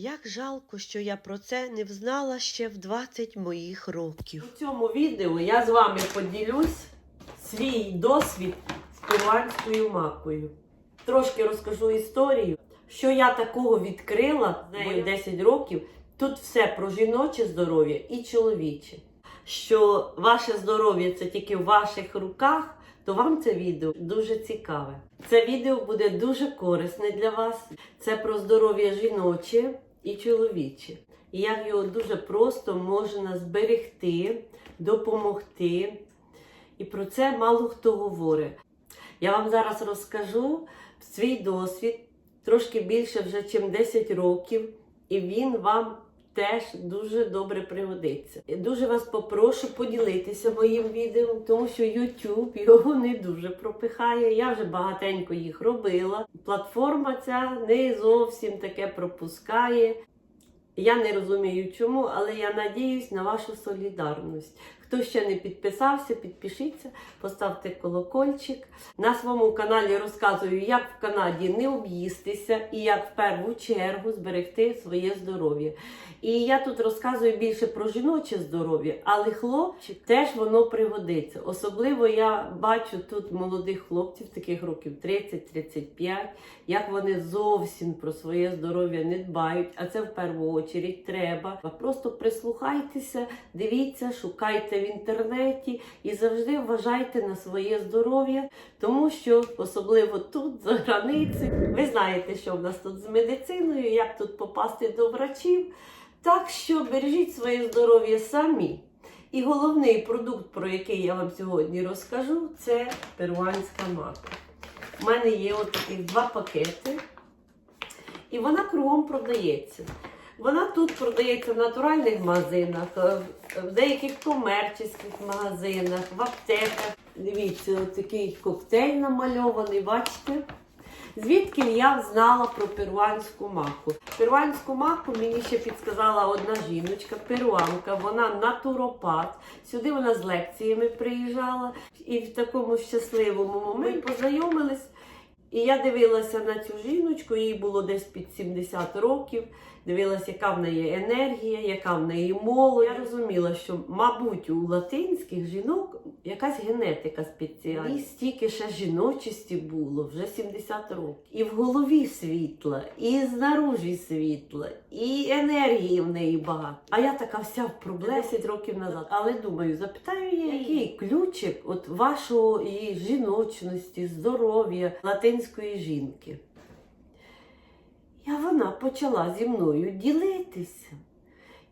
Як жалко, що я про це не взнала ще в 20 моїх років. У цьому відео я з вами поділюсь свій досвід з перуанською макою. Трошки розкажу історію, що я такого відкрила з нею 10 років. Тут все про жіноче здоров'я і чоловіче. Що ваше здоров'я це тільки в ваших руках, то вам це відео дуже цікаве. Це відео буде дуже корисне для вас. Це про здоров'я жіноче і чоловічі. І як його дуже просто можна зберегти, допомогти. І про це мало хто говорить. Я вам зараз розкажу свій досвід трошки більше вже, ніж 10 років, і він вам теж дуже добре пригодиться. Дуже вас попрошу поділитися моїм відео, тому що YouTube його не дуже пропихає. Я вже багатенько їх робила. Платформа ця не зовсім таке пропускає. Я не розумію чому, але я надіюсь на вашу солідарність. Хто ще не підписався, підпишіться, поставте колокольчик. На своєму каналі розказую, як в Канаді не об'їстися і як в першу чергу зберегти своє здоров'я. І я тут розказую більше про жіноче здоров'я, але хлопчик теж воно пригодиться. Особливо я бачу тут молодих хлопців, таких років 30-35, як вони зовсім про своє здоров'я не дбають, а це в першу чергу треба. Просто прислухайтеся, дивіться, шукайте в інтернеті і завжди вважайте на своє здоров'я, тому що особливо тут, за границею, ви знаєте, що в нас тут з медициною, як тут попасти до врачів. Так що бережіть своє здоров'я самі. І головний продукт, про який я вам сьогодні розкажу, це перуанська мака. У мене є от таких два пакети, і вона кругом продається. Вона тут продається в натуральних магазинах, е, в деяких комерційних магазинах, в аптеках. Дивіться, от такий коктейль намальований, бачите? Звідки я знала про перуанську маку? Перуанську маку мені ще підсказала одна жіночка, перуанка, вона натуропат. Сюди вона з лекціями приїжджала і в такому щасливому моменті познайомились. І я дивилася на цю жіночку, їй було десь під 70 років. Дивилася, яка в неї енергія, яка в неї молодь. Я розуміла, що, мабуть, у латинських жінок якась генетика спеціальна. І стільки ще жіночості було, вже 70 років. І в голові світла, і знаружі світла, і енергії в неї багато. А я така вся в проблемах 10 років назад. Але думаю, запитаю її, який ключик от вашої жіночності, здоров'я латинської жінки. І вона почала зі мною ділитися.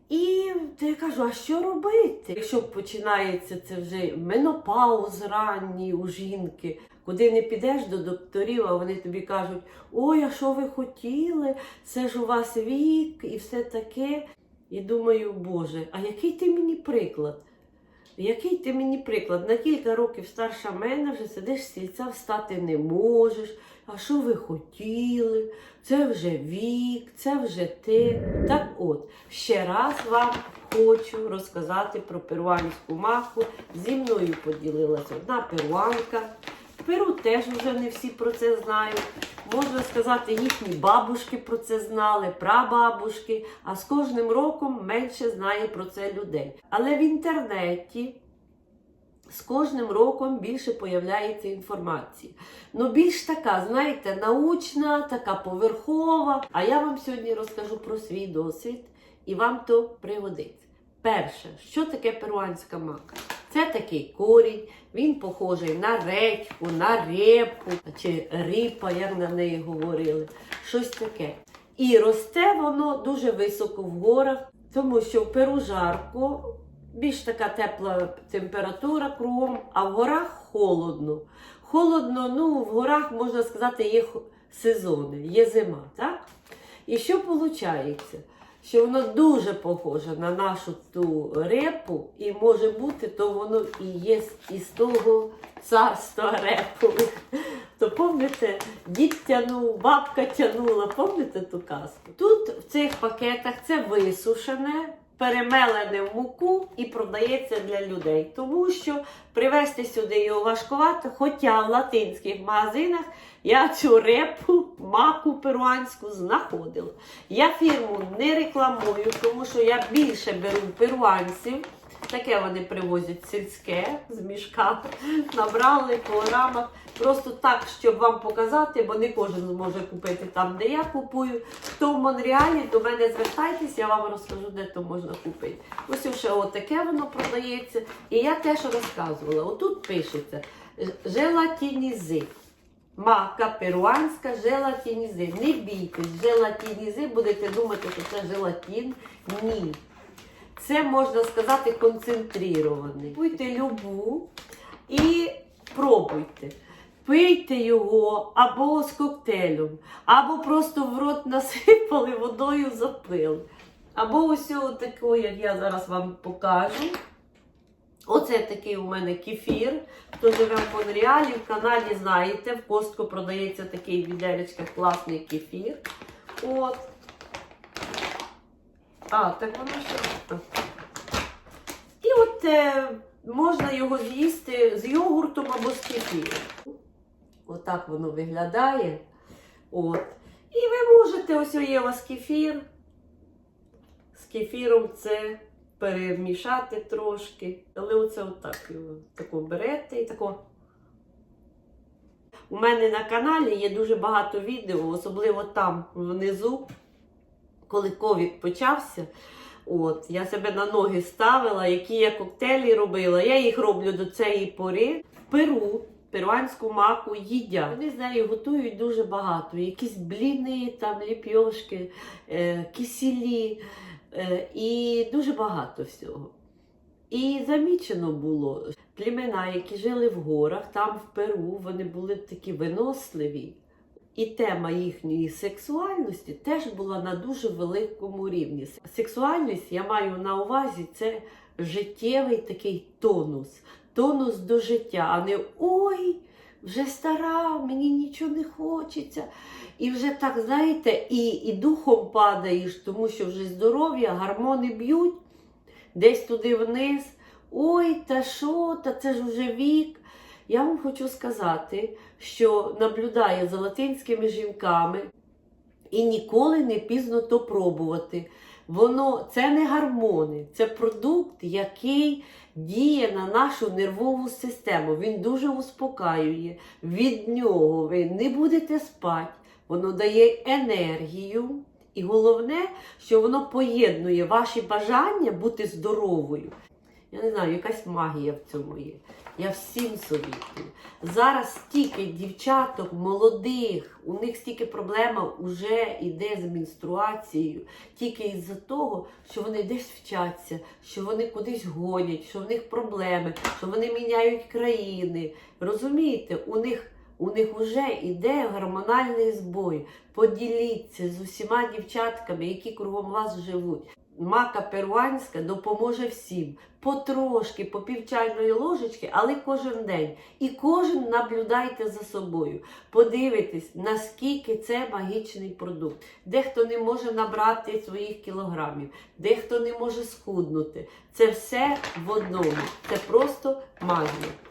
І то я кажу, а що робити? Якщо починається це вже менопауз ранній у жінки, куди не підеш до докторів, а вони тобі кажуть, ой, а що ви хотіли? Це ж у вас вік і все таке. І думаю, Боже, а який ти мені приклад? Який ти мені приклад? На кілька років старша мене вже сидиш з сільця, встати не можеш. А що ви хотіли? Це вже вік, це вже ти. Так от, ще раз вам хочу розказати про перуанську маку. Зі мною поділилася одна перуанка. Перу теж вже не всі про це знають. Можна сказати, їхні бабушки про це знали, прабабушки, а з кожним роком менше знає про це людей. Але в інтернеті з кожним роком більше появляється інформація. Ну, більш така, знаєте, научна, така поверхова. А я вам сьогодні розкажу про свій досвід, і вам то пригодиться. Перше, що таке перуанська мака? Це такий корінь, він похожий на редьку, на репу чи ріпа, як на неї говорили. Щось таке. І росте воно дуже високо в горах, тому що в Перу жарко, більш така тепла температура кругом, а в горах холодно. Холодно, ну, в горах, можна сказати, є сезони, є зима, так? І що виходить? Що воно дуже похоже на нашу ту репу, і може бути, то воно і є із того царства репових. То пам'ятаєте, дід тянув, бабка тянула, пам'ятаєте ту казку? Тут в цих пакетах це висушене перемелене в муку і продається для людей. Тому що привезти сюди його важкувато, хоча в латинських магазинах я цю репу, маку перуанську знаходила. Я фірму не рекламую, тому що я більше беру перуанців. Таке вони привозять сільське з мішка, набрали по грамах. Просто так, щоб вам показати, бо не кожен зможе купити там, де я купую. Хто в Монреалі, до мене звертайтесь, я вам розкажу, де то можна купити. Ось ще отаке воно продається. І я теж розказувала. Отут пишеться желатінізи. Мака перуанська желатінізи. Не бійтесь, желатінізи, будете думати, що це желатін. Ні. Це можна сказати концентрірований. Купуйте любу і пробуйте. Пийте його або з коктейлем, або просто в рот насипали, водою запили. Або ось таку, як я зараз вам покажу. Оце такий у мене кефір. Хто живе в Монреалі, в Канаді, знаєте, в Костку продається такий в відеречках класний кефір. От. А, так воно ще. І от е, можна його з'їсти з йогуртом або з кефіром. Отак воно виглядає. От. І ви можете, ось є у вас кефір. З кефіром це перемішати трошки. Але оце отак тако берете і тако. У мене на каналі є дуже багато відео, особливо там внизу, коли ковід почався. От, я себе на ноги ставила, які я коктейлі робила. Я їх роблю до цієї пори. В Перу перуанську маку їдять. Вони з нею готують дуже багато. Якісь бліни, там ліпьошки, е, кисілі і дуже багато всього. І замічено було, племена, які жили в горах, там в Перу, вони були такі виносливі. І тема їхньої сексуальності теж була на дуже великому рівні. Сексуальність, я маю на увазі, це життєвий такий тонус. Тонус до життя, а не ой, вже стара, мені нічого не хочеться. І вже так, знаєте, і, і духом падаєш, тому що вже здоров'я, гормони б'ють десь туди вниз. Ой, та що, та це ж вже вік. Я вам хочу сказати, що наблюдаю за латинськими жінками і ніколи не пізно то пробувати. Воно це не гормони, це продукт, який діє на нашу нервову систему. Він дуже успокаює. Від нього ви не будете спати, воно дає енергію. І головне, що воно поєднує ваші бажання бути здоровою. Я не знаю, якась магія в цьому є. Я всім совітую. Зараз стільки дівчаток молодих, у них стільки проблема вже йде з менструацією, тільки із-за того, що вони десь вчаться, що вони кудись гонять, що в них проблеми, що вони міняють країни. Розумієте, у них. У них вже йде гормональний збой. Поділіться з усіма дівчатками, які кругом вас живуть. Мака перуанська допоможе всім. Потрошки, по пів ложечки, але кожен день. І кожен наблюдайте за собою. Подивитесь, наскільки це магічний продукт. Дехто не може набрати своїх кілограмів, дехто не може схуднути. Це все в одному. Це просто магія.